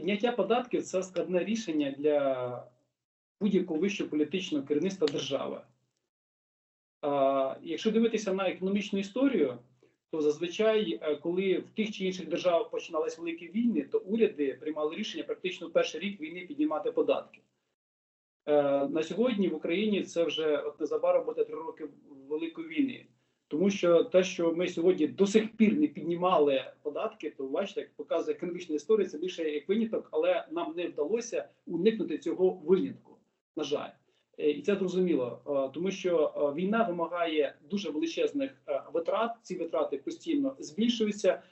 Підняття податків це складне рішення для будь-якого вищого політичного керівництва держави. А, якщо дивитися на економічну історію, то зазвичай, е, коли в тих чи інших державах починались великі війни, то уряди приймали рішення практично перший рік війни піднімати податки. Е, на сьогодні в Україні це вже от незабаром буде три роки Великої війни. Тому що те, що ми сьогодні до сих пір не піднімали податки, то бачите, як показує економічна історія, це більше як виняток, але нам не вдалося уникнути цього винятку. На жаль, Е, і це зрозуміло, е, тому що е, війна вимагає дуже величезних витрат. Ці витрати постійно збільшуються.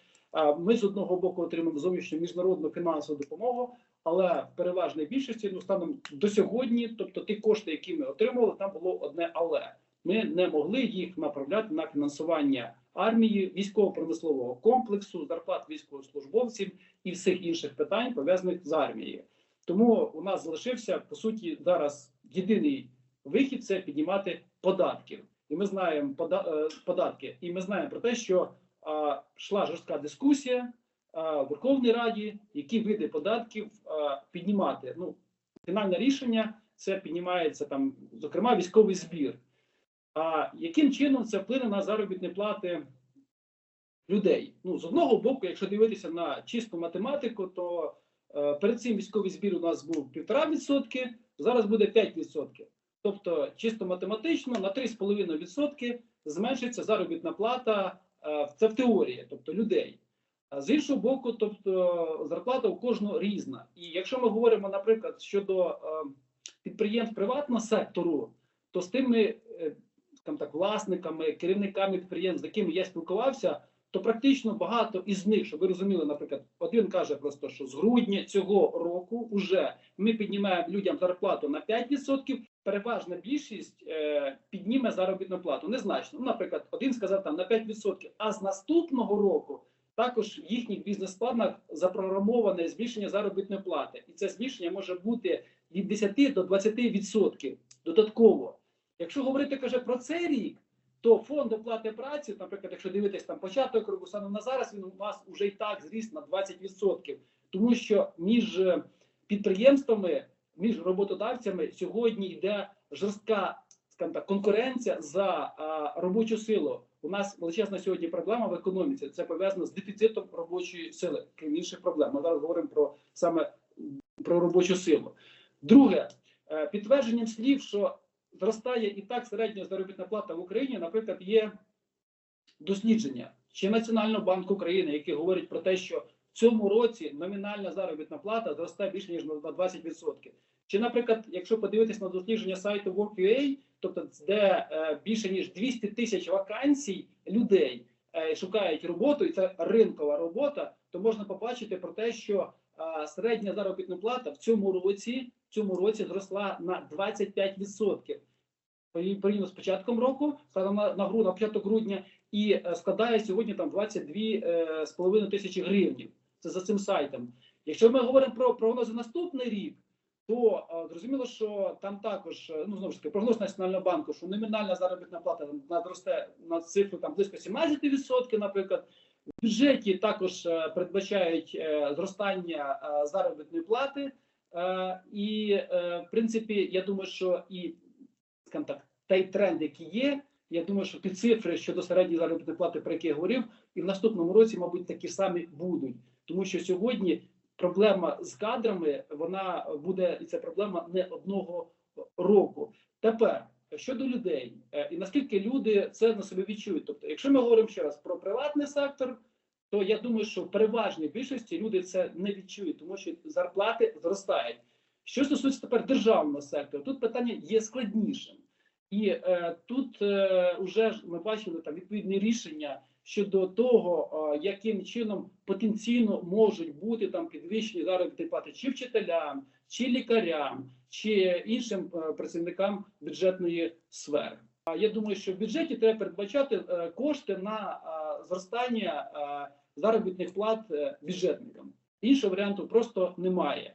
Ми з одного боку отримуємо зовнішню міжнародну фінансову допомогу, але в переважній більшості ну станом до сьогодні, тобто ті кошти, які ми отримували, там було одне але ми не могли їх направляти на фінансування армії, військово-промислового комплексу, зарплат військовослужбовців і всіх інших питань пов'язаних з армією. Тому у нас залишився по суті зараз єдиний вихід це піднімати податків. І ми знаємо е, податки, і ми знаємо про те, що а, йшла жорстка дискусія а, в Верховній Раді, які види податків а, піднімати. Ну, фінальне рішення це піднімається там, зокрема, військовий збір. А яким чином це вплине на заробітні плати людей? Ну, з одного боку, якщо дивитися на чисту математику, то е, перед цим військовий збір у нас був 1,5%, зараз буде 5%. Тобто, чисто математично на 3,5% зменшиться заробітна плата, е, це в теорії, тобто людей. А з іншого боку, тобто зарплата у кожного різна. І якщо ми говоримо, наприклад, щодо е, підприємств приватного сектору, то з тими е, власниками, керівниками підприємств, з якими я спілкувався, то практично багато із них, щоб ви розуміли, наприклад, один каже просто, що з грудня цього року вже ми піднімаємо людям зарплату на 5%, переважна більшість е, підніме заробітну плату незначно. Ну, наприклад, один сказав там на 5%, а з наступного року також в їхніх бізнес-планах запрограмоване збільшення заробітної плати, і це збільшення може бути від 10 до 20% додатково. Якщо говорити каже про цей рік, то фонд оплати праці, наприклад, якщо дивитись там початок року станом на зараз, він у нас вже і так зріс на 20%. Тому що між е, підприємствами, між роботодавцями сьогодні йде жорстка так, конкуренція за а, робочу силу. У нас величезна сьогодні проблема в економіці. Це пов'язано з дефіцитом робочої сили, крім інших проблем. Ми зараз говоримо про саме про робочу силу. Друге, е, підтвердженням слів, що зростає і так середня заробітна плата в Україні, наприклад, є дослідження чи Національного банку України, які говорять про те, що в цьому році номінальна заробітна плата зросте більше ніж на 20%. Чи, наприклад, якщо подивитись на дослідження сайту Work.ua, тобто де е, більше ніж 200 тисяч вакансій людей е, шукають роботу, і це ринкова робота, то можна побачити про те, що е, середня заробітна плата в цьому році цьому році зросла на 25% порівняно з початком року, станом на, гру на початок грудня, і е, складає сьогодні там 22,5 тисячі гривень. Це за цим сайтом. Якщо ми говоримо про прогнози наступний рік, то е, зрозуміло, що там також е, ну знову ж таки прогноз національного банку, що номінальна заробітна плата там, надросте на цифру там близько 17%, наприклад. В бюджеті також е, передбачають е, зростання е, заробітної плати, е, і е, в принципі, я думаю, що і скажімо так, той тренд, який є, я думаю, що ті цифри щодо середньої заробітної плати, про які я говорив, і в наступному році, мабуть, такі самі будуть, тому що сьогодні проблема з кадрами вона буде і це проблема не одного року. Тепер щодо людей, е, і наскільки люди це на собі відчують. Тобто, якщо ми говоримо ще раз про приватний сектор, то я думаю, що в переважній більшості люди це не відчують, тому що зарплати зростають. Що стосується тепер державного сектору, тут питання є складнішим. І е, тут е, вже ми бачили там відповідні рішення щодо того, е, яким чином потенційно можуть бути там підвищені заробітні плати чи вчителям, чи лікарям, чи іншим е, працівникам бюджетної сфери. Я думаю, що в бюджеті треба передбачати е, кошти на е, зростання е, заробітних плат бюджетникам. Іншого варіанту просто немає.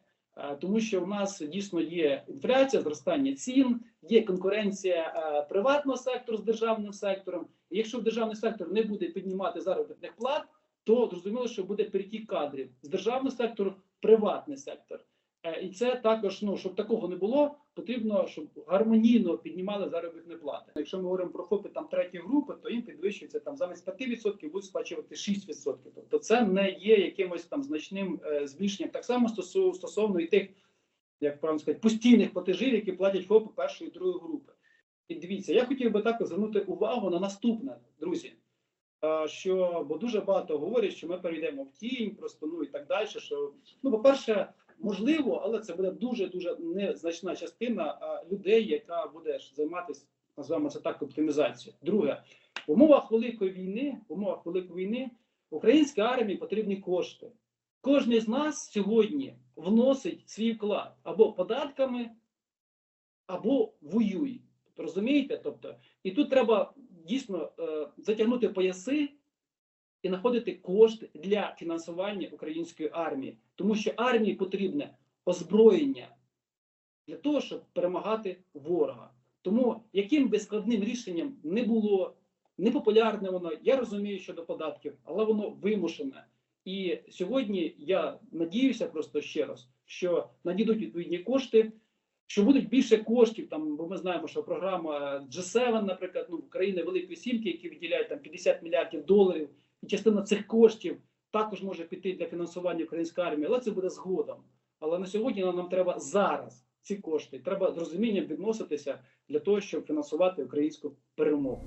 Тому що в нас дійсно є інфляція, зростання цін, є конкуренція приватного сектору з державним сектором. Якщо державний сектор не буде піднімати заробітних плат, то зрозуміло, що буде перетік кадрів з державного сектору приватний сектор. Е, І це також, ну щоб такого не було, потрібно, щоб гармонійно піднімали заробітні плати. Якщо ми говоримо про ФОПи там третьої групи, то їм підвищується там замість 5% будуть сплачувати 6%. Тобто це не є якимось там значним е, збільшенням. Так само стосовно і тих, як правильно сказати, постійних платежів, які платять ФОПи першої і другої групи. І дивіться, я хотів би також звернути увагу на наступне, друзі. Е, Що бо дуже багато говорять, що ми перейдемо в тінь, просто ну і так далі. Що ну, по-перше, можливо, але це буде дуже дуже незначна частина людей, яка буде займатися, називаємо це так, оптимізацією. Друге, в умовах великої війни, в умовах великої війни українській армії потрібні кошти. Кожен з нас сьогодні вносить свій вклад або податками, або воює. Розумієте? Тобто, і тут треба дійсно е, затягнути пояси і знаходити кошти для фінансування української армії, тому що армії потрібне озброєння для того, щоб перемагати ворога. Тому яким би складним рішенням не було, непопулярне воно, я розумію щодо податків, але воно вимушене. І сьогодні я надіюся просто ще раз, що надійдуть відповідні кошти, що будуть більше коштів. Там, бо ми знаємо, що програма G7, наприклад, ну країни Великої Сімки, які виділяють там 50 мільярдів доларів, і частина цих коштів також може піти для фінансування української армії, але це буде згодом. Але на сьогодні нам, треба зараз ці кошти. Треба з розумінням відноситися для того, щоб фінансувати українську перемогу.